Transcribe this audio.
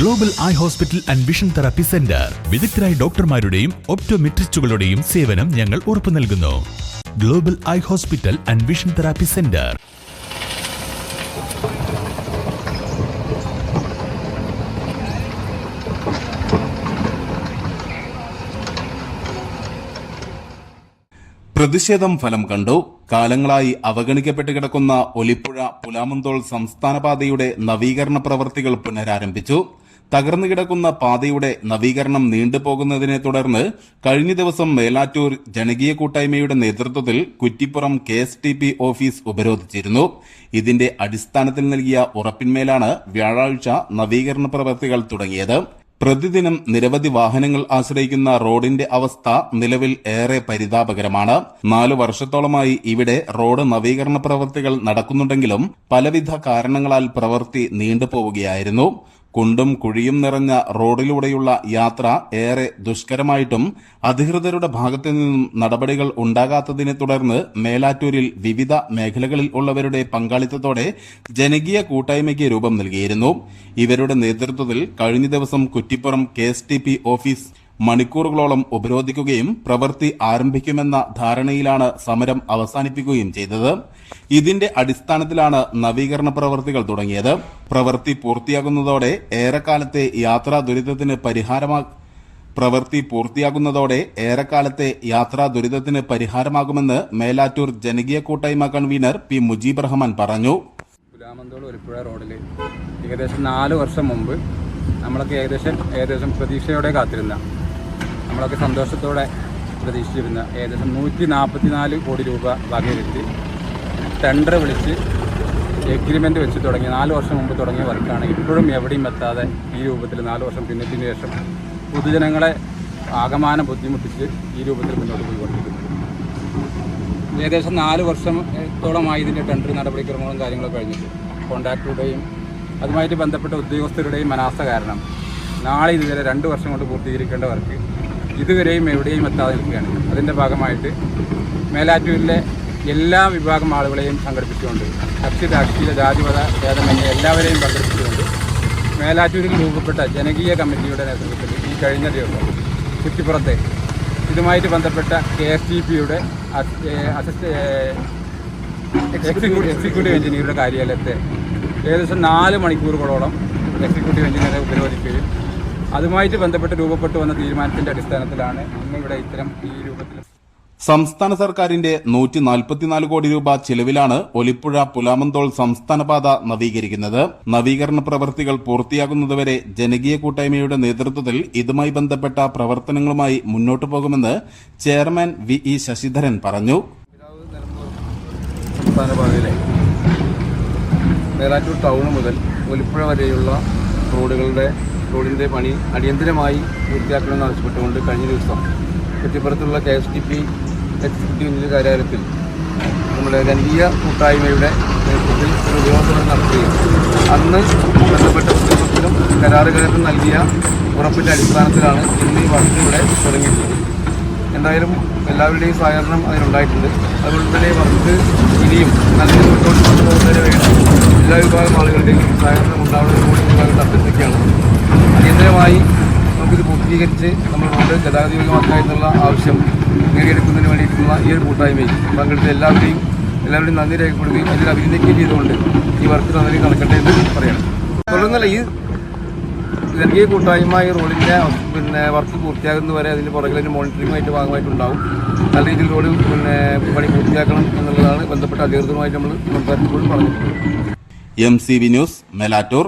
Global eye hospital and vision therapy centre വിദഗ്ധരായ ഡോക്ടർമാരുടെയും ഒപ്റ്റോമെട്രിസ്റ്റുകളുടെയും സേവനം ഞങ്ങൾ ഉറപ്പു നൽകുന്നു. Global eye hospital and vision therapy centre പ്രതിഷേധം ഫലം കണ്ടു. കാലങ്ങളായി അവഗണിക്കപ്പെട്ട് കിടക്കുന്ന ഒലിപ്പുഴ പുലാമന്തോൾ സംസ്ഥാനപാതയുടെ നവീകരണ പ്രവർത്തികൾ പുനരാരംഭിച്ചു. തകർന്നു കിടക്കുന്ന പാതയുടെ നവീകരണം നീണ്ടുപോകുന്നതിനെ തുടർന്ന് കഴിഞ്ഞ ദിവസം മേലാറ്റൂർ ജനകീയ കൂട്ടായ്മയുടെ നേതൃത്വത്തിൽ കുറ്റിപ്പുറം കെ ഓഫീസ് ഉപരോധിച്ചിരുന്നു. ഇതിന്റെ അടിസ്ഥാനത്തിൽ നൽകിയ ഉറപ്പിന്മേലാണ് വ്യാഴാഴ്ച നവീകരണ പ്രവർത്തികൾ തുടങ്ങിയത്. പ്രതിദിനം നിരവധി വാഹനങ്ങൾ ആശ്രയിക്കുന്ന റോഡിന്റെ അവസ്ഥ നിലവിൽ ഏറെ പരിതാപകരമാണ്. നാലു വർഷത്തോളമായി ഇവിടെ റോഡ് നവീകരണ പ്രവൃത്തികൾ നടക്കുന്നുണ്ടെങ്കിലും പലവിധ കാരണങ്ങളാൽ പ്രവൃത്തി നീണ്ടുപോവുകയായിരുന്നു. കുണ്ടും കുഴിയും നിറഞ്ഞ റോഡിലൂടെയുള്ള യാത്ര ഏറെ ദുഷ്കരമായിട്ടും അധികൃതരുടെ ഭാഗത്തു നിന്നും നടപടികൾ ഉണ്ടാകാത്തതിനെ തുടർന്ന് മേലാറ്റൂരിൽ വിവിധ മേഖലകളിൽ ഉള്ളവരുടെ പങ്കാളിത്തത്തോടെ ജനകീയ കൂട്ടായ്മയ്ക്ക് രൂപം നൽകിയിരുന്നു. ഇവരുടെ നേതൃത്വത്തിൽ കഴിഞ്ഞ ദിവസം കുറ്റിപ്പുറം കെ ഓഫീസ് മണിക്കൂറുകളോളം ഉപരോധിക്കുകയും പ്രവൃത്തി ആരംഭിക്കുമെന്ന ധാരണയിലാണ് സമരം അവസാനിപ്പിക്കുകയും ചെയ്തത്. ഇതിന്റെ അടിസ്ഥാനത്തിലാണ് നവീകരണ പ്രവൃത്തികൾ തുടങ്ങിയത്. പ്രവൃത്തി പൂർത്തിയാകുന്നതോടെ ഏറെക്കാലത്തെ യാത്രാ ദുരിതത്തിന് പരിഹാരമാ പ്രവൃത്തി പൂർത്തിയാകുന്നതോടെ ഏറെക്കാലത്തെ യാത്രാ ദുരിതത്തിന് പരിഹാരമാകുമെന്ന് മേലാറ്റൂർ ജനകീയ കൂട്ടായ്മ കൺവീനർ പി മുജീബ് റഹ്മാൻ പറഞ്ഞു. പുലാമന്തോൾ ഒലിപ്പുഴ റോഡിൽ ഏകദേശം നാല് വർഷം മുമ്പ് നമ്മളൊക്കെ ഏകദേശം ഏകദേശം പ്രതീക്ഷയോടെ കാത്തിരുന്ന നമ്മളൊക്കെ സന്തോഷത്തോടെ പ്രതീക്ഷിച്ചിരുന്ന ഏകദേശം നൂറ്റി നാൽപ്പത്തി നാല് കോടി രൂപ വകയിരുത്തി ടെണ്ടർ വിളിച്ച് എഗ്രിമെന്റ് വെച്ച് തുടങ്ങി. നാല് വർഷം മുമ്പ് തുടങ്ങിയ വർക്കാണ് ഇപ്പോഴും എവിടെയും എത്താതെ ഈ രൂപത്തിൽ നാല് വർഷം പിന്നിട്ടിന് ശേഷം പൊതുജനങ്ങളെ ആകമാനം ബുദ്ധിമുട്ടിച്ച് ഈ രൂപത്തിൽ മുന്നോട്ട് പോയിക്കൊണ്ടിരിക്കുന്നത് ഏകദേശം നാല് വർഷത്തോളമായി ഇതിന്റെ ടെൻഡർ നടപടിക്രമങ്ങളും കാര്യങ്ങളൊക്കെ കഴിഞ്ഞിട്ട് കോൺട്രാക്ടറുടെയും അതുമായിട്ട് ബന്ധപ്പെട്ട ഉദ്യോഗസ്ഥരുടെയും മനാസ കാരണം നാളെ ഇതുവരെ രണ്ട് വർഷം കൊണ്ട് പൂർത്തീകരിക്കേണ്ട വർക്ക് ഇതുവരെയും എവിടെയും എത്താതെ നിൽക്കുകയാണ്. അതിന്റെ ഭാഗമായിട്ട് മേലാറ്റൂരിലെ എല്ലാ വിഭാഗം ആളുകളെയും സംഘടിപ്പിച്ചുകൊണ്ട് കക്ഷി രാഷ്ട്രീയ ജാതിമത ഭേദമന്യേ എല്ലാവരെയും പങ്കെടുപ്പിച്ചുകൊണ്ട് മേലാറ്റൂരിൽ രൂപപ്പെട്ട ജനകീയ കമ്മിറ്റിയുടെ നേതൃത്വത്തിൽ ഈ കഴിഞ്ഞ ദിവസം കുറ്റിപ്പുറത്തെ ഇതുമായിട്ട് ബന്ധപ്പെട്ട കെ എസ് ടി പിയുടെ എക്സിക്യൂട്ടീവ് എക്സിക്യൂട്ടീവ് എഞ്ചിനീയറുടെ കാര്യാലയത്തെ ഏകദേശം നാല് മണിക്കൂറുകളോളം എക്സിക്യൂട്ടീവ് എഞ്ചിനീയറെ ഉപരോധിക്കുകയും അതുമായിട്ട് ബന്ധപ്പെട്ട് രൂപപ്പെട്ടു വന്ന തീരുമാനത്തിന്റെ അടിസ്ഥാനത്തിലാണ് ഇന്ന് ഇവിടെ ഇത്തരം ഈ രൂപത്തിൽ സംസ്ഥാന സർക്കാരിന്റെ നൂറ്റി നാൽപ്പത്തിനാല് കോടി രൂപ ചെലവിലാണ് ഒലിപ്പുഴ പുലാമന്തോൾ സംസ്ഥാന പാത നവീകരിക്കുന്നത്. നവീകരണ പ്രവൃത്തികൾ പൂർത്തിയാകുന്നതുവരെ ജനകീയ കൂട്ടായ്മയുടെ നേതൃത്വത്തിൽ ഇതുമായി ബന്ധപ്പെട്ട പ്രവർത്തനങ്ങളുമായി മുന്നോട്ടു പോകുമെന്ന് ചെയർമാൻ വി ഇ ശശിധരൻ പറഞ്ഞു. മേലാറ്റൂർ ടൗൺ മുതൽ ഒലിപ്പുഴ വരെയുള്ള റോഡുകളുടെ റോഡിന്റെ പണി അടിയന്തരമായി പൂർത്തിയാക്കണമെന്ന് ആവശ്യപ്പെട്ടുകൊണ്ട് കഴിഞ്ഞ ദിവസം കുറ്റിപ്പുറത്തുള്ള K S T P executive engineer കാര്യാലയത്തിൽ നമ്മുടെ രണ്ടീയ കൂട്ടായ്മയുടെ നേതൃത്വത്തിൽ ഒരു ഉപയോഗം നടത്തുകയും അന്ന് ബന്ധപ്പെട്ട ഉദ്യോഗസ്ഥരും കരാറുകാരനും നൽകിയ ഉറപ്പിന്റെ അടിസ്ഥാനത്തിലാണ് ഇന്ന് ഈ വർക്ക് ഇവിടെ തുടങ്ങിയിട്ടുള്ളത്. എന്തായാലും എല്ലാവരുടെയും സഹകരണം അതിനുണ്ടായിട്ടുണ്ട്. അതുകൊണ്ട് തന്നെ വർക്ക് ഇനിയും നല്ല മുന്നോട്ട് കൊണ്ടുപോകുന്നതിന് വേണ്ടി എല്ലാ വിഭാഗം ആളുകളുടെയും സഹകരണം ഉണ്ടാവുന്നതിനോട് കൂടി വിഭാഗം അഭ്യർത്ഥിക്കുകയാണ്. അടിയന്തരമായി നമുക്കിത് പൂർത്തീകരിച്ച് നമ്മൾ റോഡ് ഗതാഗതയോഗ്യമാക്കുക എന്നുള്ള ആവശ്യം നേടിയെടുക്കുന്നതിന് വേണ്ടിയിട്ടുള്ള ഈ ഒരു കൂട്ടായ്മയിൽ പങ്കെടുത്ത എല്ലാവരുടെയും എല്ലാവരുടെയും നന്ദി രേഖപ്പെടുകയും അതിൽ അഭിനന്ദിക്കുകയും ചെയ്തുകൊണ്ട് ഈ വർക്ക് നന്ദി നടക്കട്ടെ എന്ന് പറയണം തുടർന്നല്ല ഈ ജനകീയ കൂട്ടായ്മ ഈ റോഡിന്റെ പിന്നെ വർക്ക് പൂർത്തിയാകുന്നതുവരെ അതിന്റെ പുറകിൽ മോണിറ്ററിംഗുമായിട്ട് ഭാഗമായിട്ടുണ്ടാവും. നല്ല രീതിയിൽ റോഡ് പിന്നെ പണി പൂർത്തിയാക്കണം എന്നുള്ളതാണ് ബന്ധപ്പെട്ട അധികൃതരുമായിട്ട് നമ്മൾ സംസാരിച്ചപ്പോഴും പറഞ്ഞിട്ടുള്ളത്. M C V news Melattur.